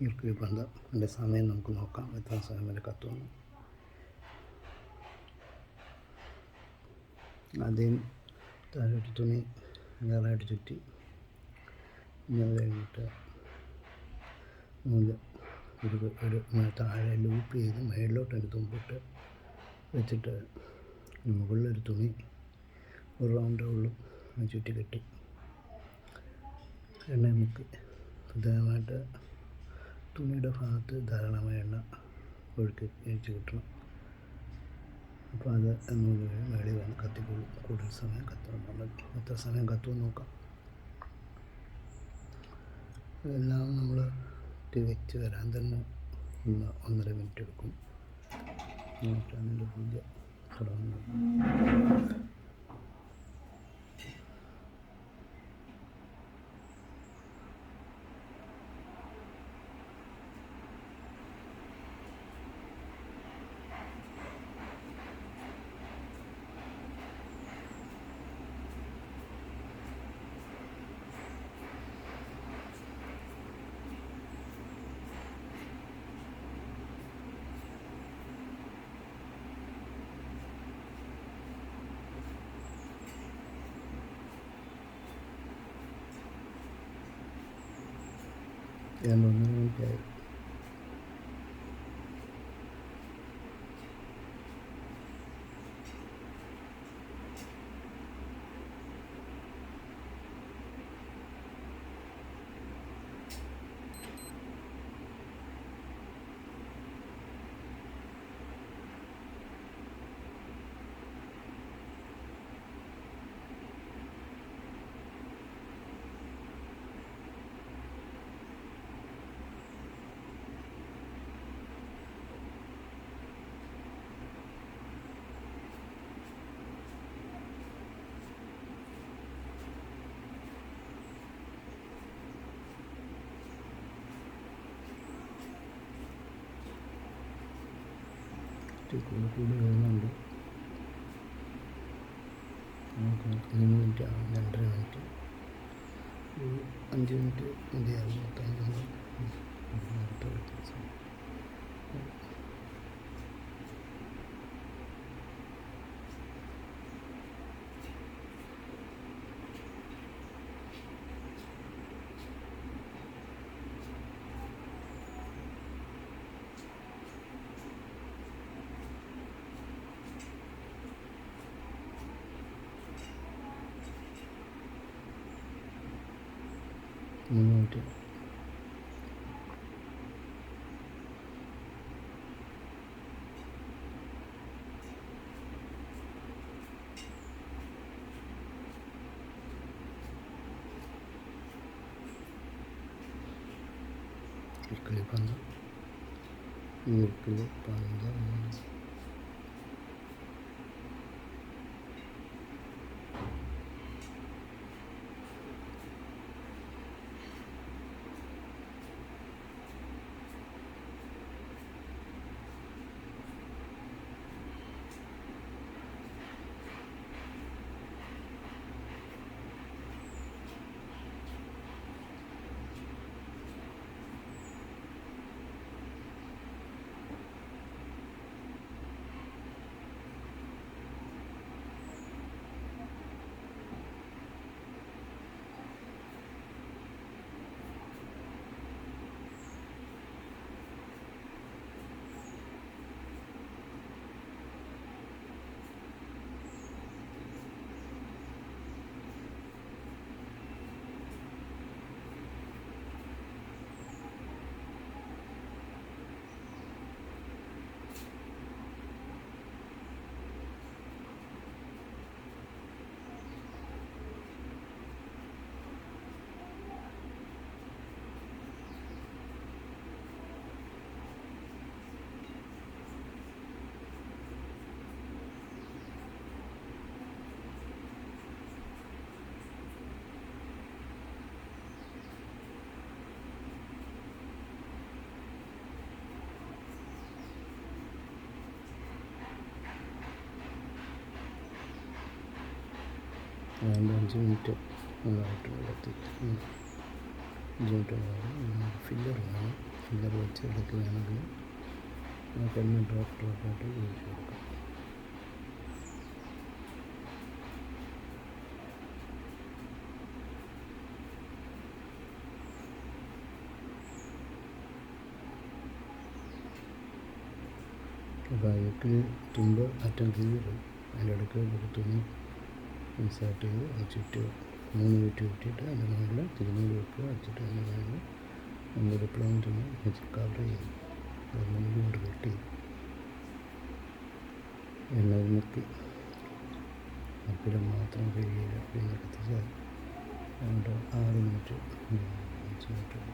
ഇറക്കി ബന്ധം അതിന്റെ സമയം നമുക്ക് നോക്കാം. എത്ര സമയം വരെ കത്തുന്നു. ആദ്യം താഴോട്ട് തുണി വേറായിട്ട് ചുറ്റി. കഴിഞ്ഞിട്ട് നൂൽ ഒരു ഒരു താഴെ ലൂപ്പ് ചെയ്ത് മേളിലോട്ട് ഒരു തുമ്പിട്ട് വെച്ചിട്ട് മുകളിലൊരു തുണി ഒരു റൗണ്ട് ഉള്ളും. ചുറ്റി കെട്ടി. എണ്ണ മുക്കി. പ്രധാനമായിട്ട് തുണിയുടെ ഭാഗത്ത് ധാരാളമായ എണ്ണ ഒഴുക്കി ഒഴിച്ച് കിട്ടണം. അപ്പോൾ അത് വഴി മേളിൽ വന്ന് കത്തിക്കൊള്ളും കൂടുതൽ സമയം കത്തണം. എത്ര സമയം കത്തുമെന്ന് നോക്കാം. എല്ലാം നമ്മൾ തികച്ച് വരാൻ തന്നെ ഒന്ന് ഒന്നര മിനിറ്റ് എടുക്കും. എന്റെ പൂജ തുടങ്ങുന്നത് ഞാൻ ഒന്നര മിനിറ്റ് ഇച്ചിരി കൂടി കൂടി വരുന്നുണ്ട്. നമുക്ക് മൂന്ന് മിനിറ്റ് ആവും രണ്ടര മിനിറ്റ് അഞ്ച് മിനിറ്റ് മതിയാവും. മൊത്തം നമ്മൾ അടുത്ത വ്യത്യാസം മൂന്ന് മിനിറ്റ് ഇക്കിളി പന്ത് ഈർക്കിളി പന്ത് അതുകൊണ്ട് അഞ്ച് മിനിറ്റ് നന്നായിട്ട് കത്തി അഞ്ച് മിനിറ്റ് ഫില്ലർ വേണം. ഫില്ലർ വെച്ച് ഇടയ്ക്ക് വേണമെങ്കിൽ നമുക്ക് എണ്ണ ഡ്രോപ്പ് ഡ്രോപ്പായിട്ട് ഒഴിച്ച് കൊടുക്കാം അപ്പോൾ അയക്കിന് തുമ്പ് അറ്റം കീറും അതിന്റെ ഇടയ്ക്ക് ഒരു തുണി ഇൻസേർട്ട് ചെയ്ത് ചുറ്റി മൂന്ന് ചുറ്റി ചുറ്റിയിട്ട് അതിന്റെ മുകളിൽ തിരുമൂൽ വെക്കുക. വെച്ചിട്ട് അതിന്റെ മുകളിൽ നമ്മൾ പ്ലെയിൻ ചെന്ന് വെച്ച് കവർ ചെയ്യും അത് മുന്നിൽ കൊണ്ട് കെട്ടി എണ്ണ മുക്കി. അപ്പിലും മാത്രം കഴുകിയില്ല പിന്നെ കത്തിച്ചാൽ രണ്ട് ആറ് മിനിറ്റ് വെച്ച് കൊടുക്കാം